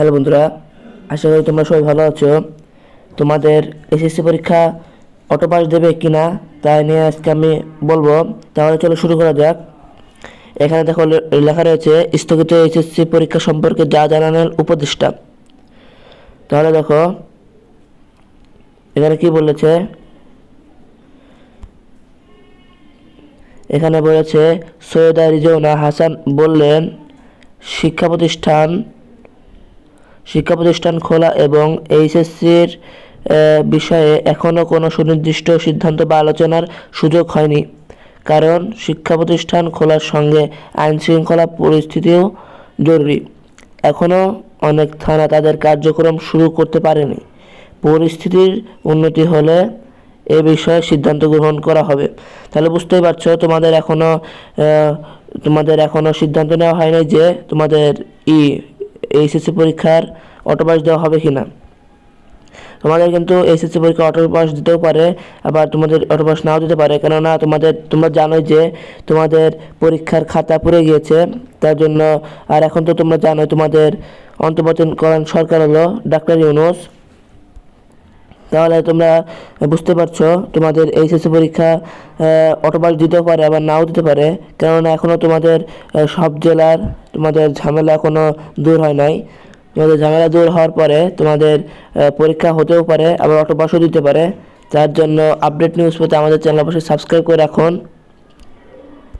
Hello বন্ধুরা, আশা করি তোমরা সবাই ভালো আছো। তোমাদের এসএসসি পরীক্ষা অটো পাস দেবে কি না তাই নিয়ে আজকে আমি বলব। তাহলে চলো শুরু করা যাক। এখানে দেখো লেখা রয়েছে, স্থগিত এসএসসি পরীক্ষা সম্পর্কে যা জানানোর উপদেষ্টা। তাহলে দেখো, এখানে কি বলেছে? এখানে বলেছে, সৈয়দা রিজওয়ানা হাসান বললেন, শিক্ষা প্রতিষ্ঠান শিক্ষা প্রতিষ্ঠান খোলা এবং এইচএসসির বিষয়ে এখনও কোনো সুনির্দিষ্ট সিদ্ধান্ত বা আলোচনার সুযোগ হয়নি। কারণ শিক্ষা প্রতিষ্ঠান খোলার সঙ্গে আইন শৃঙ্খলা পরিস্থিতিও জরুরি। এখনও অনেক থানা তাদের কার্যক্রম শুরু করতে পারেনি। পরিস্থিতির উন্নতি হলে এ বিষয়ে সিদ্ধান্ত গ্রহণ করা হবে। তাহলে বুঝতেই পারছ, তোমাদের এখনও তোমাদের এখনও সিদ্ধান্ত নেওয়া হয়নি যে তোমাদের ই এইচএসসি পরীক্ষার অটোপাস দেওয়া হবে কি না তোমাদের কিন্তু এসএসসি পরীক্ষা অটোপাস দিতেও পারে, আবার তোমাদের অটোপাস নাও দিতে পারে। কেননা তোমাদের, তোমরা জানোই যে তোমাদের পরীক্ষার খাতা পড়ে গিয়েছে, তার জন্য আর এখন তো তোমরা জানোই তোমাদের অন্তর্বর্তীকরণ সরকার হলো ডাক্তার ইউনুস। তাহলে তোমরা বুঝতে পারছ, তোমাদের এইচএসসি পরীক্ষা অটোপাস দিতেও পারে, আবার নাও দিতে পারে। কেননা এখনও তোমাদের সব জেলার তোমাদের ঝামেলা এখনও দূর হয় নাই। তোমাদের ঝামেলা দূর হওয়ার পরে তোমাদের পরীক্ষা হতেও পারে, আবার অটোপাসও দিতে পারে। তার জন্য আপডেট নিউজ পেতে আমাদের চ্যানেল অবশ্যই সাবস্ক্রাইব করে রাখুন।